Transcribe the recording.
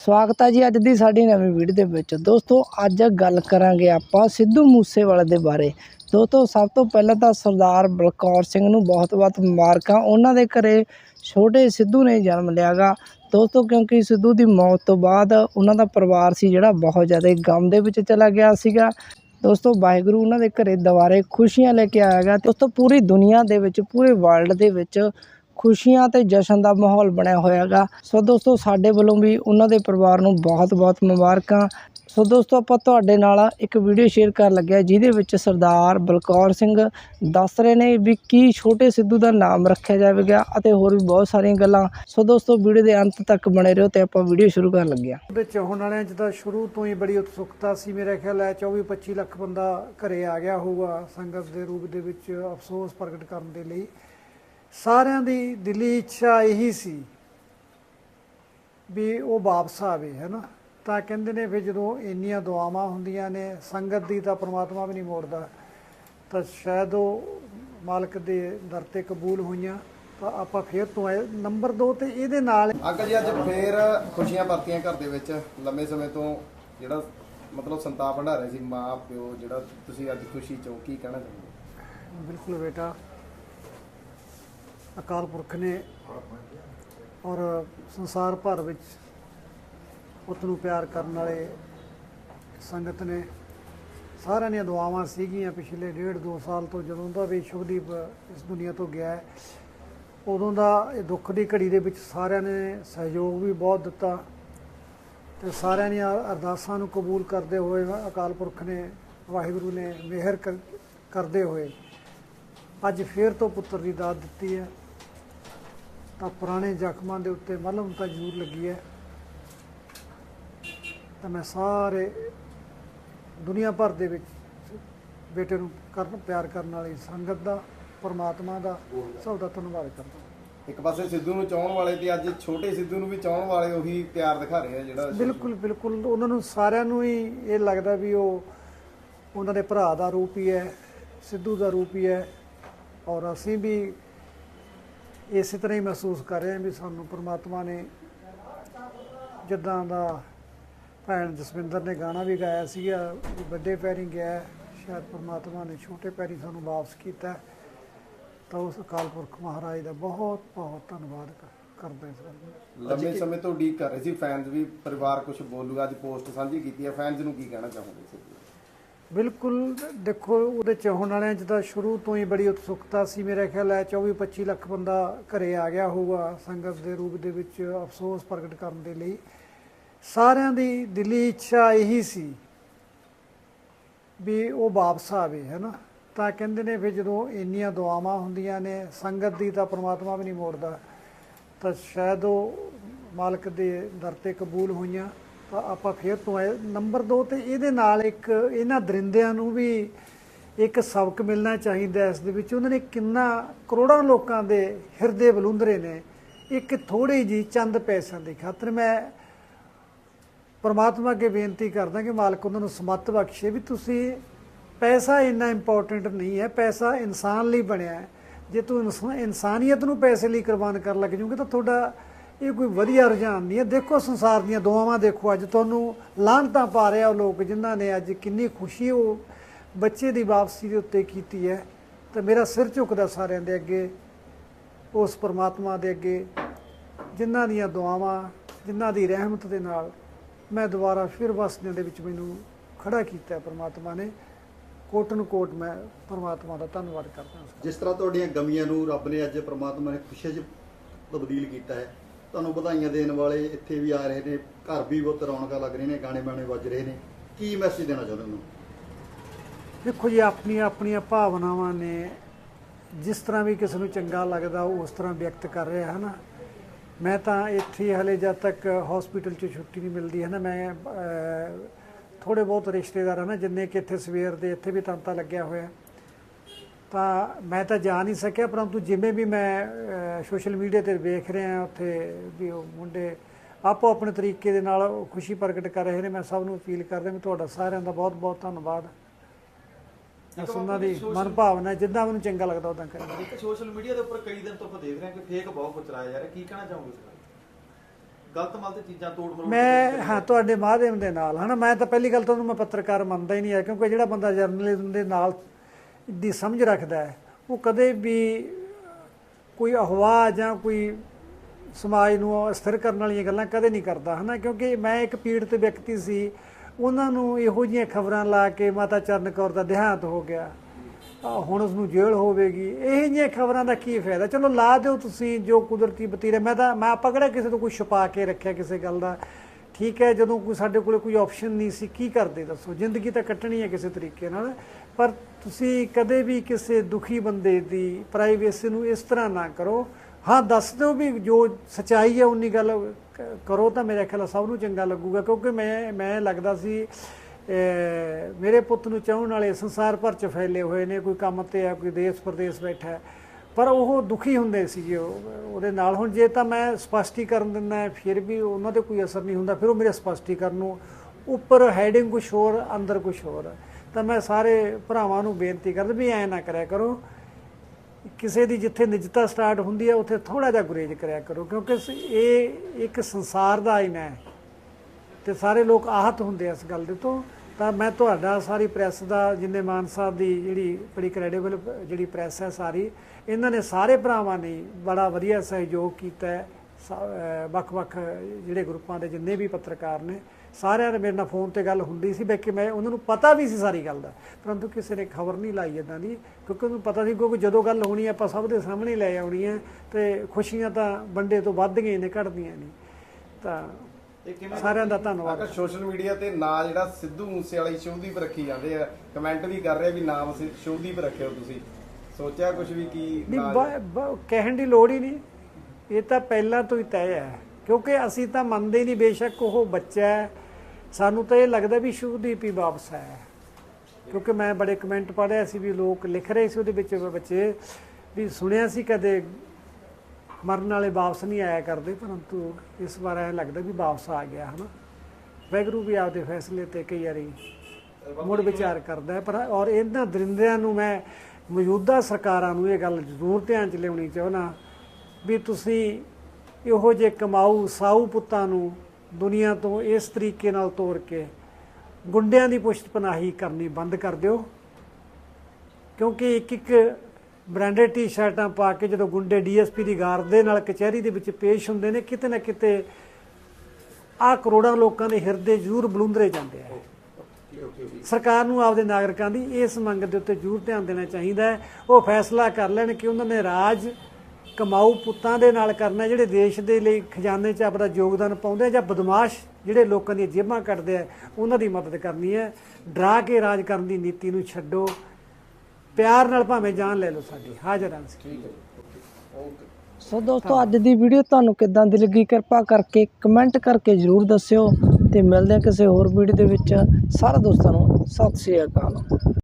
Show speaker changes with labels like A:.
A: ਸਵਾਗਤ ਹੈ ਜੀ ਅੱਜ ਦੀ ਸਾਡੀ ਨਵੀਂ ਵੀਡੀਓ ਦੇ ਵਿੱਚ। ਦੋਸਤੋ, ਅੱਜ ਗੱਲ ਕਰਾਂਗੇ ਆਪਾਂ ਸਿੱਧੂ ਮੂਸੇਵਾਲੇ ਦੇ ਬਾਰੇ। ਦੋਸਤੋ, ਸਭ ਤੋਂ ਪਹਿਲਾਂ ਤਾਂ ਸਰਦਾਰ ਬਲਕੌਰ ਸਿੰਘ ਨੂੰ ਬਹੁਤ-ਬਹੁਤ ਮੁਬਾਰਕਾਂ। ਉਹਨਾਂ ਦੇ ਘਰੇ ਛੋਟੇ ਸਿੱਧੂ ਨੇ ਜਨਮ ਲਿਆਗਾ। ਦੋਸਤੋ, ਕਿਉਂਕਿ ਸਿੱਧੂ ਦੀ ਮੌਤ ਤੋਂ ਬਾਅਦ ਉਹਨਾਂ ਦਾ ਪਰਿਵਾਰ ਸੀ ਜਿਹੜਾ ਬਹੁਤ ਜ਼ਿਆਦਾ ਗਮ ਦੇ ਵਿੱਚ ਚਲਾ ਗਿਆ ਸੀਗਾ। ਦੋਸਤੋ, ਵਾਹਿਗੁਰੂ ਉਹਨਾਂ ਦੇ ਘਰੇ ਦੁਬਾਰੇ ਖੁਸ਼ੀਆਂ ਲੈ ਕੇ ਆਏਗਾ ਦੋਸਤੋ, ਪੂਰੀ ਦੁਨੀਆ ਦੇ ਵਿੱਚ, ਪੂਰੇ ਵਰਲਡ ਦੇ ਵਿੱਚ ਖੁਸ਼ੀਆਂ ਤੇ ਜਸ਼ਨ ਦਾ ਮਾਹੌਲ ਬਣਿਆ ਹੋਇਆਗਾ। ਸੋ ਦੋਸਤੋ, ਸਾਡੇ ਵੱਲੋਂ ਵੀ ਉਹਨਾਂ ਦੇ ਪਰਿਵਾਰ ਨੂੰ ਬਹੁਤ-ਬਹੁਤ ਮੁਬਾਰਕਾਂ। ਸੋ ਦੋਸਤੋ, ਆਪਾਂ ਤੁਹਾਡੇ ਨਾਲ ਇੱਕ ਵੀਡੀਓ ਸ਼ੇਅਰ ਕਰਨ ਲੱਗਿਆ, ਜਿਹਦੇ ਵਿੱਚ ਸਰਦਾਰ ਬਲਕੌਰ ਸਿੰਘ ਦੱਸ ਰਹੇ ਨੇ ਵੀ ਕੀ ਛੋਟੇ ਸਿੱਧੂ ਦਾ ਨਾਮ ਰੱਖਿਆ ਜਾਵੇਗਾ ਅਤੇ ਹੋਰ ਵੀ ਬਹੁਤ ਸਾਰੀਆਂ ਗੱਲਾਂ। ਸੋ ਦੋਸਤੋ, ਵੀਡੀਓ ਦੇ ਅੰਤ ਤੱਕ ਬਣੇ ਰਹੋ ਤੇ ਆਪਾਂ ਵੀਡੀਓ ਸ਼ੁਰੂ ਕਰਨ ਲੱਗਿਆ। ਹਾਂ
B: ਉਹਦੇ ਚਾਹਣ ਵਾਲਿਆਂ 'ਚ ਤਾਂ ਸ਼ੁਰੂ ਤੋਂ ਹੀ ਬੜੀ ਉਤਸੁਕਤਾ ਸੀ ਮੇਰੇ ਖਿਆਲ ਹੈ 24 25 ਲੱਖ ਬੰਦਾ ਘਰੇ ਆ ਗਿਆ ਹੋਊਗਾ ਸੰਗਤ ਦੇ ਰੂਪ ਦੇ ਵਿੱਚ ਅਫਸੋਸ ਪ੍ਰਗਟ ਕਰਨ ਦੇ ਲਈ। ਸਾਰਿਆਂ ਦੀ ਦਿਲੀ ਇੱਛਾ ਇਹੀ ਸੀ ਵੀ ਉਹ ਵਾਪਸ ਆਵੇ ਹੈਨਾ? ਤਾਂ ਕਹਿੰਦੇ ਨੇ ਫਿਰ ਜਦੋਂ ਇੰਨੀਆਂ ਦੁਆਵਾਂ ਹੁੰਦੀਆਂ ਨੇ ਸੰਗਤ ਦੀ ਤਾਂ ਪ੍ਰਮਾਤਮਾ ਵੀ ਨਹੀਂ ਮੋੜਦਾ ਤਾਂ ਸ਼ਾਇਦ ਉਹ ਮਾਲਕ ਦੇ ਦਰ ਤੇ ਕਬੂਲ ਹੋਈਆਂ ਤਾਂ ਆਪਾਂ ਫੇਰ ਤੋਂ ਆਏ ਨੰਬਰ 2 ਤੇ ਇਹਦੇ ਨਾਲ
C: ਅੰਕਲ ਜੀ ਅੱਜ ਫੇਰ ਖੁਸ਼ੀਆਂ ਪਰਤੀਆਂ ਘਰ ਦੇ ਵਿੱਚ ਲੰਮੇ ਸਮੇਂ ਤੋਂ ਜਿਹੜਾ ਮਤਲਬ ਸੰਤਾਪ ਹੰਡਾ ਰਹੇ ਸੀ ਮਾਂ ਪਿਓ ਜਿਹੜਾ ਤੁਸੀਂ ਅੱਜ ਖੁਸ਼ੀ ਚੋਂ ਕੀ ਕਹਿਣਾ ਚਾਹੁੰਦੇ
B: ਬਿਲਕੁਲ ਬੇਟਾ ਅਕਾਲ ਪੁਰਖ ਨੇ ਔਰ ਸੰਸਾਰ ਭਰ ਵਿੱਚ ਪੁੱਤ ਨੂੰ ਪਿਆਰ ਕਰਨ ਵਾਲੇ ਸੰਗਤ ਨੇ ਸਾਰਿਆਂ ਦੀਆਂ ਦੁਆਵਾਂ ਸੀਗੀਆਂ ਪਿਛਲੇ ਡੇਢ ਦੋ ਸਾਲ ਤੋਂ ਜਦੋਂ ਦਾ ਵੀ ਸ਼ੁਭਦੀਪ ਇਸ ਦੁਨੀਆ ਤੋਂ ਗਿਆ ਉਦੋਂ ਦਾ ਇਹ ਦੁੱਖ ਦੀ ਘੜੀ ਦੇ ਵਿੱਚ ਸਾਰਿਆਂ ਨੇ ਸਹਿਯੋਗ ਵੀ ਬਹੁਤ ਦਿੱਤਾ ਤੇ ਸਾਰਿਆਂ ਦੀਆਂ ਅਰਦਾਸਾਂ ਨੂੰ ਕਬੂਲ ਕਰਦੇ ਹੋਏ ਅਕਾਲ ਪੁਰਖ ਨੇ ਵਾਹਿਗੁਰੂ ਨੇ ਮਿਹਰ ਕਰ- ਕਰਦੇ ਹੋਏ ਅੱਜ ਫੇਰ ਤੋਂ ਪੁੱਤਰ ਦੀ ਦਾਤ ਦਿੱਤੀ ਹੈ। ਤਾਂ ਪੁਰਾਣੇ ਜ਼ਖਮਾਂ ਦੇ ਉੱਤੇ ਮਲਮ ਤਾਂ ਜ਼ਰੂਰ ਲੱਗੀ ਹੈ। ਤਾਂ ਮੈਂ ਸਾਰੇ ਦੁਨੀਆ ਭਰ ਦੇ ਵਿੱਚ ਬੇਟੇ ਨੂੰ ਕਰਨ ਪਿਆਰ ਕਰਨ ਵਾਲੀ ਸੰਗਤ ਦਾ ਪਰਮਾਤਮਾ ਦਾ ਸਭ ਦਾ ਧੰਨਵਾਦ ਕਰਦਾ
C: ਇੱਕ ਪਾਸੇ ਸਿੱਧੂ ਨੂੰ ਚਾਹਣ ਵਾਲੇ ਤੇ ਅੱਜ ਛੋਟੇ ਸਿੱਧੂ ਨੂੰ ਵੀ ਚਾਹਣ ਵਾਲੇ ਉਹੀ ਪਿਆਰ ਦਿਖਾ ਰਹੇ ਆ ਜਿਹੜਾ
B: ਬਿਲਕੁਲ ਬਿਲਕੁਲ। ਉਹਨਾਂ ਨੂੰ ਸਾਰਿਆਂ ਨੂੰ ਹੀ ਇਹ ਲੱਗਦਾ ਵੀ ਉਹ ਉਹਨਾਂ ਦੇ ਭਰਾ ਦਾ ਰੂਪ ਹੀ ਹੈ ਸਿੱਧੂ ਦਾ ਰੂਪ ਹੀ ਹੈ। ਔਰ ਅਸੀਂ ਵੀ ਇਸੇ ਤਰ੍ਹਾਂ ਹੀ ਮਹਿਸੂਸ ਕਰ ਰਿਹਾ ਵੀ ਸਾਨੂੰ ਪ੍ਰਮਾਤਮਾ ਨੇ ਜਿੱਦਾਂ ਦਾ ਭੈਣ ਜਸਵਿੰਦਰ ਨੇ ਗਾਣਾ ਵੀ ਗਾਇਆ ਸੀਗਾ ਵੱਡੇ ਪੈਰੀ ਗਿਆ, ਸ਼ਾਇਦ ਪ੍ਰਮਾਤਮਾ ਨੇ ਛੋਟੇ ਪੈਰੀ ਸਾਨੂੰ ਵਾਪਸ ਕੀਤਾ। ਤਾਂ ਉਸ ਅਕਾਲ ਪੁਰਖ ਮਹਾਰਾਜ ਦਾ ਬਹੁਤ ਬਹੁਤ ਧੰਨਵਾਦ ਕਰਦੇ ਹਾਂ ਸਰ।
C: ਲੰਮੇ ਸਮੇਂ ਤੋਂ ਉਡੀਕ ਕਰ ਰਹੇ ਸੀ ਫੈਨਸ ਵੀ, ਪਰਿਵਾਰ ਕੁਝ ਬੋਲੂਗਾ, ਅੱਜ ਪੋਸਟ ਸਾਂਝੀ ਕੀਤੀ ਹੈ। ਫੈਨਸ ਨੂੰ ਕੀ ਕਹਿਣਾ ਚਾਹੁੰਦੇ ਸਿੱਧੂ
B: ਬਿਲਕੁਲ, ਦੇਖੋ, ਉਹਦੇ ਚਾਹਣ ਵਾਲਿਆਂ 'ਚ ਤਾਂ ਸ਼ੁਰੂ ਤੋਂ ਹੀ ਬੜੀ ਉਤਸੁਕਤਾ ਸੀ ਮੇਰੇ ਖਿਆਲ ਹੈ 24 25 ਲੱਖ ਬੰਦਾ ਘਰੇ ਆ ਗਿਆ ਹੋਊਗਾ ਸੰਗਤ ਦੇ ਰੂਪ ਦੇ ਵਿੱਚ ਅਫਸੋਸ ਪ੍ਰਗਟ ਕਰਨ ਦੇ ਲਈ। ਸਾਰਿਆਂ ਦੀ ਦਿੱਲੀ ਇੱਛਾ ਇਹੀ ਸੀ ਵੀ ਉਹ ਵਾਪਸ ਆਵੇ ਹੈਨਾ ਤਾਂ ਕਹਿੰਦੇ ਨੇ ਫਿਰ ਜਦੋਂ ਇੰਨੀਆਂ ਦੁਆਵਾਂ ਹੁੰਦੀਆਂ ਨੇ, ਸੰਗਤ ਦੀ ਤਾਂ ਪ੍ਰਮਾਤਮਾ ਵੀ ਨਹੀਂ ਮੋੜਦਾ, ਤਾਂ ਸ਼ਾਇਦ ਉਹ ਮਾਲਕ ਦੇ ਦਰ ਤੇ ਕਬੂਲ ਹੋਈਆਂ। ਤਾਂ ਆਪਾਂ ਫੇਰ ਤੋਂ ਆਏ। ਨੰਬਰ 2 ਤੇ ਇਹਦੇ ਨਾਲ ਇੱਕ ਇਹਨਾਂ ਦਰਿੰਦਿਆਂ ਨੂੰ ਵੀ ਇੱਕ ਸਬਕ ਮਿਲਣਾ ਚਾਹੀਦਾ ਇਸ ਦੇ ਵਿੱਚ ਉਹਨਾਂ ਨੇ ਕਿੰਨਾ ਕਰੋੜਾਂ ਲੋਕਾਂ ਦੇ ਹਿਰਦੇ ਬਲੁੰਦਰੇ ਨੇ। ਇੱਕ ਥੋੜੀ ਜੀ ਚੰਦ ਪੈਸਿਆਂ ਦੀ ਖਾਤਰ ਮੈਂ ਪਰਮਾਤਮਾ ਅੱਗੇ ਬੇਨਤੀ ਕਰਦਾ ਕਿ ਮਾਲਕ ਉਹਨਾਂ ਨੂੰ ਸਮੱਤ ਬਖਸ਼ੇ ਵੀ ਤੁਸੀਂ ਪੈਸਾ ਇੰਨਾ ਇੰਪੋਰਟੈਂਟ ਨਹੀਂ ਹੈ। ਪੈਸਾ ਇਨਸਾਨ ਲਈ ਬਣਿਆ ਹੈ। ਜੇ ਤੂੰ ਇਨਸਾ- ਇਨਸਾਨੀਅਤ ਨੂੰ ਪੈਸੇ ਲਈ ਕੁਰਬਾਨ ਕਰਨ ਲੱਗ ਜਾਓਗੇ ਤਾਂ ਤੁਹਾਡਾ ਇਹ ਕੋਈ ਵਧੀਆ ਰੁਝਾਨ ਨਹੀਂ ਹੈ। ਦੇਖੋ ਸੰਸਾਰ ਦੀਆਂ ਦੁਆਵਾਂ ਦੇਖੋ ਅੱਜ। ਤੁਹਾਨੂੰ ਲਾਹਨਤਾਂ ਪਾ ਰਿਹਾ ਉਹ ਲੋਕ ਜਿਨ੍ਹਾਂ ਨੇ ਅੱਜ ਕਿੰਨੀ ਖੁਸ਼ੀ ਉਹ ਬੱਚੇ ਦੀ ਵਾਪਸੀ ਦੇ ਉੱਤੇ ਕੀਤੀ ਹੈ। ਤਾਂ ਮੇਰਾ ਸਿਰ ਝੁਕਦਾ ਸਾਰਿਆਂ ਦੇ ਅੱਗੇ, ਉਸ ਪਰਮਾਤਮਾ ਦੇ ਅੱਗੇ, ਜਿਨ੍ਹਾਂ ਦੀਆਂ ਦੁਆਵਾਂ, ਜਿਨ੍ਹਾਂ ਦੀ ਰਹਿਮਤ ਦੇ ਨਾਲ ਮੈਂ ਦੁਬਾਰਾ ਫਿਰ ਵਸਦਿਆਂ ਦੇ ਵਿੱਚ ਮੈਨੂੰ ਖੜਾ ਕੀਤਾ ਪਰਮਾਤਮਾ ਨੇ। ਕੋਟਨ ਕੋਟ ਮੈਂ ਪਰਮਾਤਮਾ ਦਾ ਧੰਨਵਾਦ ਕਰਦਾ ਹਾਂ।
D: ਜਿਸ ਤਰ੍ਹਾਂ ਤੁਹਾਡੀਆਂ ਗਮੀਆਂ ਨੂੰ ਰੱਬ ਨੇ ਅੱਜ ਪਰਮਾਤਮਾ ਨੇ ਖੁਸ਼ੀ 'ਚ ਤਬਦੀਲ ਕੀਤਾ ਹੈ ਤੁਹਾਨੂੰ ਵਧਾਈਆਂ ਦੇਣ ਵਾਲੇ ਇੱਥੇ ਵੀ ਆ ਰਹੇ ਨੇ ਘਰ ਵੀ ਬਹੁਤ ਰੌਣਕਾਂ ਲੱਗ ਰਹੀਆਂ ਨੇ ਗਾਣੇ ਬਾਣੇ ਵੱਜ ਰਹੇ ਨੇ। ਕੀ ਮੈਸੇਜ ਦੇਣਾ ਚਾਹੁੰਦੇ ਹੋ
B: ਦੇਖੋ ਜੀ ਆਪਣੀਆਂ ਆਪਣੀਆਂ ਭਾਵਨਾਵਾਂ ਨੇ। ਜਿਸ ਤਰ੍ਹਾਂ ਵੀ ਕਿਸੇ ਨੂੰ ਚੰਗਾ ਲੱਗਦਾ ਉਹ ਉਸ ਤਰ੍ਹਾਂ ਵਿਅਕਤ ਕਰ ਰਿਹਾ ਹੈ ਨਾ ਮੈਂ ਤਾਂ ਇੱਥੇ ਹਲੇ ਜਦ ਤੱਕ ਹਸਪੀਟਲ 'ਚ ਛੁੱਟੀ ਨਹੀਂ ਮਿਲਦੀ ਹੈ ਨਾ ਮੈਂ ਅਹ, ਥੋੜੇ ਬਹੁਤ ਰਿਸ਼ਤੇਦਾਰ ਹਨ ਨਾ ਜਿੰਨੇ ਕਿ ਇੱਥੇ ਸਵੇਰ ਦੇ ਇੱਥੇ ਵੀ ਤਾਂਤਾ ਲੱਗਿਆ ਹੋਇਆ। ਤਾਂ ਮੈਂ ਤਾਂ ਜਾ ਨਹੀਂ ਸਕਿਆ ਪਰੰਤੂ ਜਿਵੇਂ ਵੀ ਮੈਂ ਸੋਸ਼ਲ ਮੀਡੀਆ ਤੇ ਵੇਖ ਰਿਹਾ ਉੱਥੇ ਵੀ ਉਹ ਮੁੰਡੇ ਆਪੋ ਆਪਣੇ ਤਰੀਕੇ ਦੇ ਨਾਲ ਖੁਸ਼ੀ ਪ੍ਰਗਟ ਕਰ ਰਹੇ ਨੇ ਮੈਂ ਸਭ ਨੂੰ ਅਪੀਲ ਕਰਦਾ ਵੀ ਤੁਹਾਡਾ ਸਾਰਿਆਂ ਦਾ ਬਹੁਤ ਬਹੁਤ ਧੰਨਵਾਦ। ਉਹਨਾਂ ਦੀ ਮਨ ਭਾਵਨਾ ਜਿੱਦਾਂ ਮੈਨੂੰ ਚੰਗਾ ਲੱਗਦਾ ਉਦਾਂ ਕਰਾਂਗਾ
E: ਇੱਕ ਸੋਸ਼ਲ ਮੀਡੀਆ ਦੇ ਉੱਪਰ ਕਈ ਦਿਨ ਤੋਂ ਆਪਾਂ ਦੇਖ ਰਹੇ ਹਾਂ ਕਿ ਫੇਕ ਬਹੁਤ ਕੁਝ ਚਲਾਇਆ ਜਾ ਰਿਹਾ। ਕੀ ਕਹਿਣਾ ਚਾਹੋਗੇ ਇਸ ਗਲਤ ਮਲਤ ਚੀਜ਼ਾਂ ਤੋੜ ਮਰੋੜ
B: ਮੈਂ ਹਾਂ? ਤੁਹਾਡੇ ਮਾਧਿਅਮ ਦੇ ਨਾਲ ਹਨਾ? ਮੈਂ ਤਾਂ ਪਹਿਲੀ ਗੱਲ ਤਾਂ ਉਹਨੂੰ ਮੈਂ ਪੱਤਰਕਾਰ ਮੰਨਦਾ ਹੀ ਨਹੀਂ ਹੈ ਕਿਉਂਕਿ ਜਿਹੜਾ ਬੰਦਾ ਜਰਨਲਿਜ਼ਮ ਦੇ ਨਾਲ ਦੀ ਸਮਝ ਰੱਖਦਾ ਹੈ। ਉਹ ਕਦੇ ਵੀ ਕੋਈ ਅਹਵਾ ਜਾਂ ਕੋਈ ਸਮਾਜ ਨੂੰ ਅਸਥਿਰ ਕਰਨ ਵਾਲੀਆਂ ਗੱਲਾਂ ਕਦੇ ਨਹੀਂ ਕਰਦਾ, ਹਨਾ? ਕਿਉਂਕਿ ਮੈਂ ਇੱਕ ਪੀੜਤ ਵਿਅਕਤੀ ਸੀ। ਉਹਨਾਂ ਨੂੰ ਇਹੋ ਜਿਹੀਆਂ ਖਬਰਾਂ ਲਾ ਕੇ ਮਾਤਾ ਚਰਨ ਕੌਰ ਦਾ ਦੇਹਾਂਤ ਹੋ ਗਿਆ। ਹੁਣ ਉਸ ਨੂੰ ਜੇਲ੍ਹ ਹੋਵੇਗੀ। ਇਹ ਜਿਹੀਆਂ ਖਬਰਾਂ ਦਾ ਕੀ ਫਾਇਦਾ? ਚਲੋ ਲਾ ਦਿਓ ਤੁਸੀਂ ਜੋ ਕੁਦਰਤੀ ਬਤੀਰੇ। ਮੈਂ ਤਾਂ ਮੈਂ ਆਪਾਂ ਕਿਹੜਾ ਕਿਸੇ ਤੋਂ ਕੋਈ ਛੁਪਾ ਕੇ ਰੱਖਿਆ ਕਿਸੇ ਗੱਲ ਦਾ? ਠੀਕ ਹੈ, ਜਦੋਂ ਕੋਈ ਸਾਡੇ ਕੋਲੇ ਕੋਈ ਆਪਸ਼ਨ ਨਹੀਂ ਸੀ, ਕੀ ਕਰਦੇ ਦੱਸੋ, ਜ਼ਿੰਦਗੀ ਤਾਂ ਕੱਟਣੀ ਹੈ ਕਿਸੇ ਤਰੀਕੇ ਨਾਲ, ਪਰ ਤੁਸੀਂ ਕਦੇ ਵੀ ਕਿਸੇ ਦੁਖੀ ਬੰਦੇ ਦੀ ਪ੍ਰਾਈਵੇਸੀ ਨੂੰ ਇਸ ਤਰ੍ਹਾਂ ਨਾ ਕਰੋ ਹਾਂ, ਦੱਸ ਦਿਓ ਵੀ ਜੋ ਸਚਾਈ ਹੈ, ਉਨੀ ਗੱਲ ਕਰੋ ਤਾਂ ਮੇਰੇ ਖਿਆਲ ਸਭ ਨੂੰ ਚੰਗਾ ਲੱਗੂਗਾ, ਕਿਉਂਕਿ ਮੈਂ ਮੈਂ ਲੱਗਦਾ ਸੀ ਮੇਰੇ ਪੁੱਤ ਨੂੰ ਚਾਹਣ ਵਾਲੇ ਸੰਸਾਰ ਭਰ ਚ ਫੈਲੇ ਹੋਏ ਨੇ, ਕੋਈ ਕੰਮ ਤੇ ਆ, ਕੋਈ ਦੇਸ਼ ਪ੍ਰਦੇਸ਼ ਬੈਠਾ ਹੈ। ਪਰ ਉਹ ਦੁਖੀ ਹੁੰਦੇ ਸੀ ਉਹ, ਉਹਦੇ ਨਾਲ। ਹੁਣ ਜੇ ਤਾਂ ਮੈਂ ਸਪਸ਼ਟੀਕਰਨ ਦਿੰਦਾ ਫਿਰ ਵੀ ਉਹਨਾਂ ਤੇ ਕੋਈ ਅਸਰ ਨਹੀਂ ਹੁੰਦਾ, ਫਿਰ ਉਹ ਮੇਰੇ ਸਪਸ਼ਟੀਕਰਨ ਨੂੰ ਉੱਪਰ ਹੈਡਿੰਗ ਕੁਛ ਹੋਰ, ਅੰਦਰ ਕੁਛ ਹੋਰ। ਤਾਂ ਮੈਂ ਸਾਰੇ ਭਰਾਵਾਂ ਨੂੰ ਬੇਨਤੀ ਕਰਦਾ ਵੀ ਐ ਨਾ ਕਰਿਆ ਕਰੋ। ਕਿਸੇ ਦੀ ਜਿੱਥੇ ਨਿਜਤਾ ਸਟਾਰਟ ਹੁੰਦੀ ਹੈ ਉੱਥੇ ਥੋੜਾ ਜਿਹਾ ਗੁਰੇਜ ਕਰਿਆ ਕਰੋ, ਕਿਉਂਕਿ ਸ- ਇਹ ਇੱਕ ਸੰਸਾਰ ਦਾ ਆਇਨਾ ਹੈ। ਤੇ ਸਾਰੇ ਲੋਕ ਆਹਤ ਹੁੰਦੇ ਆ ਇਸ ਗੱਲ ਦੇ ਤੋਂ। ਤਾਂ ਮੈਂ ਤੁਹਾਡਾ ਸਾਰੀ ਪ੍ਰੈਸ ਦਾ, ਜਿੰਨੇ ਮਾਨ ਸਾਹਿਬ ਦੀ ਜਿਹੜੀ ਬੜੀ ਕ੍ਰੈਡੀਬਲ ਜਿਹੜੀ ਪ੍ਰੈਸ ਹੈ ਸਾਰੀ, ਇਹਨਾਂ ਨੇ ਸਾਰੇ ਭਰਾਵਾਂ ਨੇ ਬੜਾ ਵਧੀਆ ਸਹਿਯੋਗ ਕੀਤਾ ਵੱਖ-ਵੱਖ ਜਿਹੜੇ ਗਰੁੱਪਾਂ ਦੇ ਜਿੰਨੇ ਵੀ ਪੱਤਰਕਾਰ ਨੇ, ਸਾਰਿਆਂ ਨੇ ਮੇਰੇ ਨਾਲ ਫੋਨ ਤੇ ਗੱਲ ਹੁੰਦੀ ਸੀ, ਬੇਕਿ ਮੈਂ ਉਹਨਾਂ ਨੂੰ ਪਤਾ ਵੀ ਸੀ ਸਾਰੀ ਗੱਲ ਦਾ। ਪਰੰਤੂ ਕਿਸੇ ਨੇ ਖਬਰ ਨਹੀਂ ਲਾਈ ਇਦਾਂ ਦੀ, ਕਿਉਂਕਿ ਉਹਨੂੰ ਪਤਾ ਸੀ, ਕਿਉਂਕਿ ਜਦੋਂ ਗੱਲ ਹੋਣੀ ਆਪਾਂ ਸਭ ਦੇ ਸਾਹਮਣੇ ਲੈ ਆਉਣੀ ਹੈ ਤੇ ਖੁਸ਼ੀਆਂ ਤਾਂ ਵੰਡੇ ਤੋਂ ਵੱਧ ਗਈਆਂ ਨੇ, ਘਟਦੀਆਂ ਨਹੀਂ। ਤਾਂ
E: ਕਿਵੇਂ
B: ਸਾਰਿਆਂ ਦਾ ਧੰਨਵਾਦ।
C: ਸੋਸ਼ਲ ਮੀਡੀਆ ਤੇ ਨਾਂ ਜਿਹੜਾ ਸਿੱਧੂ ਮੂਸੇ ਵਾਲੀ ਸ਼ੋਦੀਪ ਰੱਖੀ ਜਾਂਦੇ ਆ। ਕਮੈਂਟ ਵੀ ਕਰ ਰਹੇ ਵੀ ਨਾਮ ਸਿ- ਸ਼ੋਦੀਪ ਰੱਖਿਓ ਤੁਸੀਂ। ਸੋਚਿਆ ਕੁਝ ਵੀ ਕੀ
B: ਨਹੀਂ ਕਹਿਣ ਦੀ ਲੋੜ ਹੀ ਨਹੀਂ। ਇਹ ਤਾਂ ਪਹਿਲਾਂ ਤੋਂ ਹੀ ਤੈਅ ਹੈ। ਕਿਉਂਕਿ ਅਸੀਂ ਤਾਂ ਮੰਨਦੇ ਨਹੀਂ ਬੇਸ਼ੱਕ ਉਹ ਬੱਚਾ ਹੈ। ਸਾਨੂੰ ਤਾਂ ਇਹ ਲੱਗਦਾ ਵੀ ਸ਼ੁਭਦੀਪ ਹੀ ਵਾਪਸ ਆਇਆ। ਕਿਉਂਕਿ ਮੈਂ ਬੜੇ ਕਮੈਂਟ ਪੜ੍ਹਿਆ ਸੀ ਵੀ ਲੋਕ ਲਿਖ ਰਹੇ ਸੀ ਉਹਦੇ ਵਿੱਚ ਬੱਚੇ। ਵੀ ਸੁਣਿਆ ਸੀ ਕਦੇ ਮਰਨ ਵਾਲੇ ਵਾਪਸ ਨਹੀਂ ਆਇਆ ਕਰਦੇ, ਪਰੰਤੂ ਇਸ ਵਾਰ ਐ ਲੱਗਦਾ ਵੀ ਵਾਪਸ ਆ ਗਿਆ, ਹਨਾ? ਵੈਗਰੂ ਵੀ ਆਪਦੇ ਫੈਸਲੇ ਤੇ ਕਈ ਵਾਰੀ ਮੁੜ ਵਿਚਾਰ ਕਰਦਾ ਹੈ, ਪਰ ਔਰ ਇਹਨਾਂ ਦਰਿੰਦਿਆਂ ਨੂੰ ਮੈਂ, ਮੌਜੂਦਾ ਸਰਕਾਰਾਂ ਨੂੰ ਇਹ ਗੱਲ ਜ਼ਰੂਰ ਧਿਆਨ ਚ ਲਿਆਉਣੀ ਚਾਹੁੰਦਾ ਵੀ ਤੁਸੀਂ ਇਹੋ ਜਿਹੇ ਕਮਾਊ ਸਾਊ ਪੁੱਤਾਂ ਨੂੰ ਦੁਨੀਆ ਤੋਂ ਇਸ ਤਰੀਕੇ ਨਾਲ ਤੋੜ ਕੇ ਗੁੰਡਿਆਂ ਦੀ ਪੁਸ਼ਤ ਪਨਾਹੀ ਕਰਨੀ ਬੰਦ ਕਰ ਦਿਓ। ਕਿਉਂਕਿ ਇੱਕ ਇੱਕ ਬ੍ਰਾਂਡਡ ਟੀ-ਸ਼ਰਟਾਂ ਪਾ ਕੇ ਜਦੋਂ ਗੁੰਡੇ ਡੀਐਸਪੀ ਦੀ ਗਾਰਡ ਦੇ ਨਾਲ ਕਚਹਿਰੀ ਦੇ ਵਿੱਚ ਪੇਸ਼ ਹੁੰਦੇ ਨੇ, ਕਿਤੇ ਨਾ ਕਿਤੇ ਆ ਕਰੋੜਾਂ ਲੋਕਾਂ ਦੇ ਹਿਰਦੇ ਜ਼ਰੂਰ ਬਲੁੰਦਰੇ ਜਾਂਦੇ ਆ। ਸਰਕਾਰ ਨੂੰ ਆਪਦੇ ਨਾਗਰਿਕਾਂ ਦੀ ਇਸ ਮੰਗ ਦੇ ਉੱਤੇ ਜ਼ਰੂਰ ਧਿਆਨ ਦੇਣਾ ਚਾਹੀਦਾ ਹੈ। ਉਹ ਫੈਸਲਾ ਕਰ ਲੈਣ ਕਿ ਉਹਨਾਂ ਨੇ ਰਾਜ ਕਮਾਊ ਪੁੱਤਾਂ ਦੇ ਨਾਲ ਕਰਨਾ, ਜਿਹੜੇ ਦੇਸ਼ ਦੇ ਲਈ ਖਜ਼ਾਨੇ 'ਚ ਆਪਣਾ ਯੋਗਦਾਨ ਪਾਉਂਦੇ ਆ ਜਾਂ ਬਦਮਾਸ਼ ਜਿਹੜੇ ਲੋਕਾਂ ਦੀਆਂ ਜੇਬਾਂ ਕੱਟਦੇ ਆ, ਉਹਨਾਂ ਦੀ ਮਦਦ ਕਰਨੀ ਹੈ। ਡਰਾ ਕੇ ਰਾਜ ਕਰਨ ਦੀ ਨੀਤੀ ਨੂੰ ਛੱਡੋ। ਪਿਆਰ ਨਾਲ ਭਾਵੇਂ ਜਾਨ ਲੈ ਲਓ ਸਾਡੀ ਹਾਜ਼ਰ ਹਾਂ
C: ਠੀਕ ਹੈ ਜੀ। ਓਕੇ।
A: ਸੋ ਦੋਸਤੋ ਅੱਜ ਦੀ ਵੀਡੀਓ ਤੁਹਾਨੂੰ ਕਿੱਦਾਂ ਦੀ ਲੱਗੀ ਕਿਰਪਾ ਕਰਕੇ ਕਮੈਂਟ ਕਰਕੇ ਜਰੂਰ ਦੱਸਿਓ ਤੇ ਮਿਲਦੇ ਹਾਂ ਕਿਸੇ ਹੋਰ ਵੀਡੀਓ ਦੇ ਵਿੱਚ। ਸਾਰੇ ਦੋਸਤਾਂ ਨੂੰ ਸਤਿ ਸ਼੍ਰੀ ਅਕਾਲ।